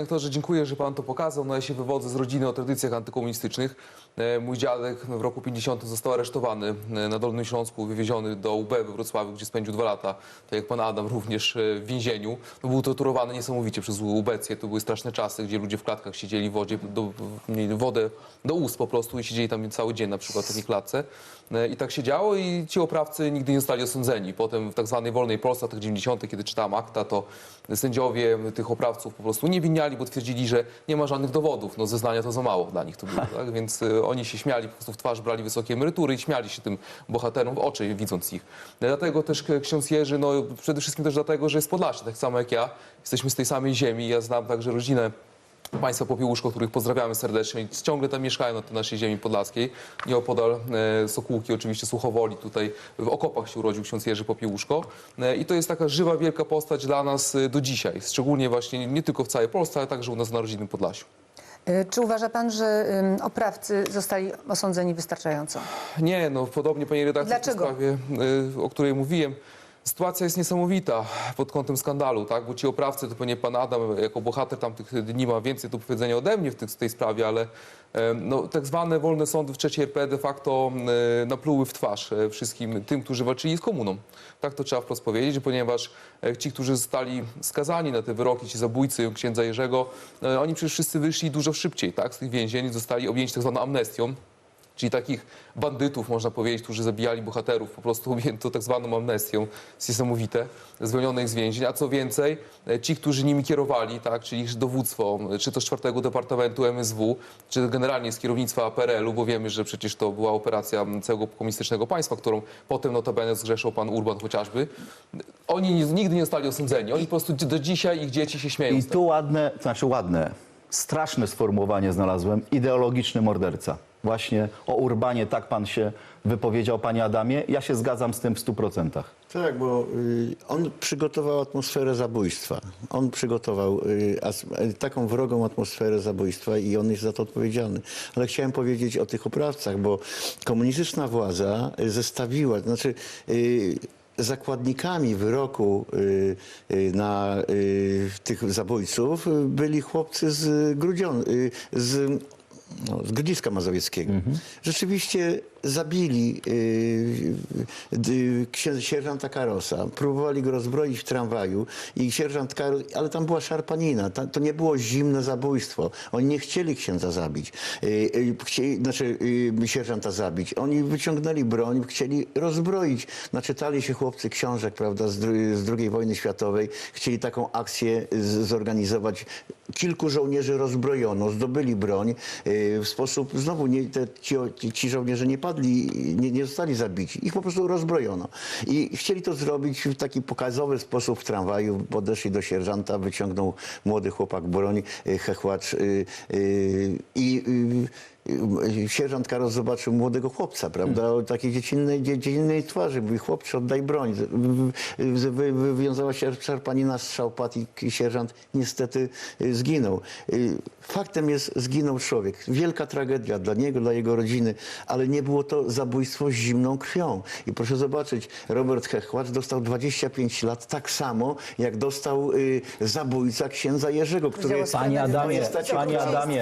Doktorze, dziękuję, że pan to pokazał. No ja się wywodzę z rodziny o tradycjach antykomunistycznych. E, Mój dziadek w roku 50 został aresztowany e, na Dolnym Śląsku, wywieziony do UB we Wrocławiu, gdzie spędził dwa lata, tak jak pan Adam, również e, w więzieniu. No, był torturowany niesamowicie przez ubecję. To były straszne czasy, gdzie ludzie w klatkach siedzieli w wodzie, do, wodę do ust po prostu i siedzieli tam cały dzień na przykład w takiej klatce. I tak się działo i ci oprawcy nigdy nie zostali osądzeni. Potem w tak zwanej wolnej Polsce, latach 90., kiedy czytałem akta, to sędziowie tych oprawców po prostu nie winiali, bo twierdzili, że nie ma żadnych dowodów. No zeznania to za mało dla nich to było, tak? Więc y, oni się śmiali, po prostu w twarz brali wysokie emerytury i śmiali się tym bohaterom w oczy, widząc ich. No, Dlatego też k- ksiądz Jerzy, no przede wszystkim też dlatego, że jest Podlasie, tak samo jak ja. Jesteśmy z tej samej ziemi. Ja znam także rodzinę Państwa Popiełuszko, których pozdrawiamy serdecznie. Ciągle tam mieszkają na tej naszej ziemi podlaskiej. Nieopodal e, Sokółki, oczywiście Słuchowoli. Tutaj w okopach się urodził ksiądz Jerzy Popiełuszko. E, I to jest taka żywa, wielka postać dla nas e, do dzisiaj. Szczególnie właśnie nie tylko w całej Polsce, ale także u nas na rodzinnym Podlasiu. Czy uważa pan, że oprawcy zostali osądzeni wystarczająco? Nie, no podobnie panie redaktor w sprawie, o której mówiłem. Sytuacja jest niesamowita pod kątem skandalu, tak? Bo ci oprawcy, to pewnie pan Adam jako bohater tamtych dni ma więcej do powiedzenia ode mnie w, tej sprawie, ale no, tak zwane wolne sądy w trzeciej RP de facto napluły w twarz e, wszystkim tym, którzy walczyli z komuną. Tak to trzeba wprost powiedzieć, ponieważ e, ci, którzy zostali skazani na te wyroki, ci zabójcy księdza Jerzego, e, oni przecież wszyscy wyszli dużo szybciej, tak? Z tych więzień zostali objęci tak zwaną amnestią. Czyli takich bandytów, można powiedzieć, którzy zabijali bohaterów, po prostu objęto tak zwaną amnestią. Jest niesamowite, zwolnionych z więzień. A co więcej, e, ci, którzy nimi kierowali, tak, czyli ich dowództwo, czy to z czwartego Departamentu MSW, czy generalnie z kierownictwa PRL-u, bo wiemy, że przecież to była operacja całego komunistycznego państwa, którą potem notabene zgrzeszał pan Urban chociażby. Oni ni- nigdy nie zostali osądzeni. Oni po prostu do dzisiaj ich dzieci się śmieją. I tu ładne, znaczy ładne, straszne sformułowanie znalazłem, ideologiczny morderca. Właśnie o Urbanie tak pan się wypowiedział, panie Adamie. Ja się zgadzam z tym w stu procentach. Tak, bo y, on przygotował atmosferę zabójstwa. On przygotował y, y, taką wrogą atmosferę zabójstwa i on jest za to odpowiedzialny. Ale chciałem powiedzieć o tych oprawcach, bo komunistyczna władza zestawiła, znaczy zakładnikami wyroku na tych zabójców byli chłopcy z Grudzion, z no, z Grodziska Mazowieckiego. Rzeczywiście zabili yy, sierżanta Karosa, próbowali go rozbroić w tramwaju i sierżant Karos, ale tam była szarpanina, to nie było zimne zabójstwo. Oni nie chcieli księdza zabić, yy, chcieli, znaczy sierżanta zabić. Oni wyciągnęli broń, chcieli rozbroić. Naczytali się chłopcy książek, prawda, z, z II wojny światowej, chcieli taką akcję zorganizować. Kilku żołnierzy rozbrojono, zdobyli broń w sposób, znowu nie, te, ci- ci żołnierze nie padli, nie, nie zostali zabici, ich po prostu rozbrojono. I chcieli to zrobić w taki pokazowy sposób w tramwaju, podeszli do sierżanta, wyciągnął młody chłopak broń, yy, hechłacz yy, yy, i yy, Sierżant Karos zobaczył młodego chłopca, prawda, o takiej dziecinnej, dzie- dziecinnej twarzy. Mówi, chłopcze, oddaj broń. Wy- wy- wy- Wywiązała się szarpanina, strzał padł i sierżant niestety y, zginął. Y, Faktem jest, zginął człowiek. Wielka tragedia dla niego, dla jego rodziny, ale nie było to zabójstwo z zimną krwią. I proszę zobaczyć, Robert Hechłacz dostał 25 lat tak samo, jak dostał y, zabójca księdza Jerzego, który Panie Panie Adamie, panie. Adamie,